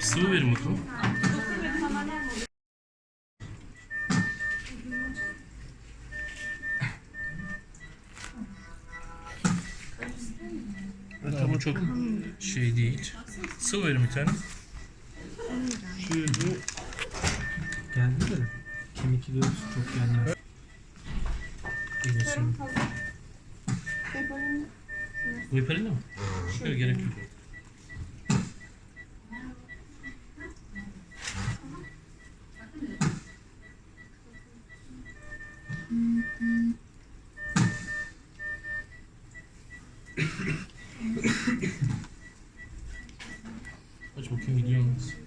Sıvı verin bakalım. Evet, ama çok şey değil. Sıvı verin bir tane. Şöyle geldi de kemikli çok geldi. İyileşim. Uyparın. Uyparın mı? Yok gerek yok. Aç bakayım gidiyor musun?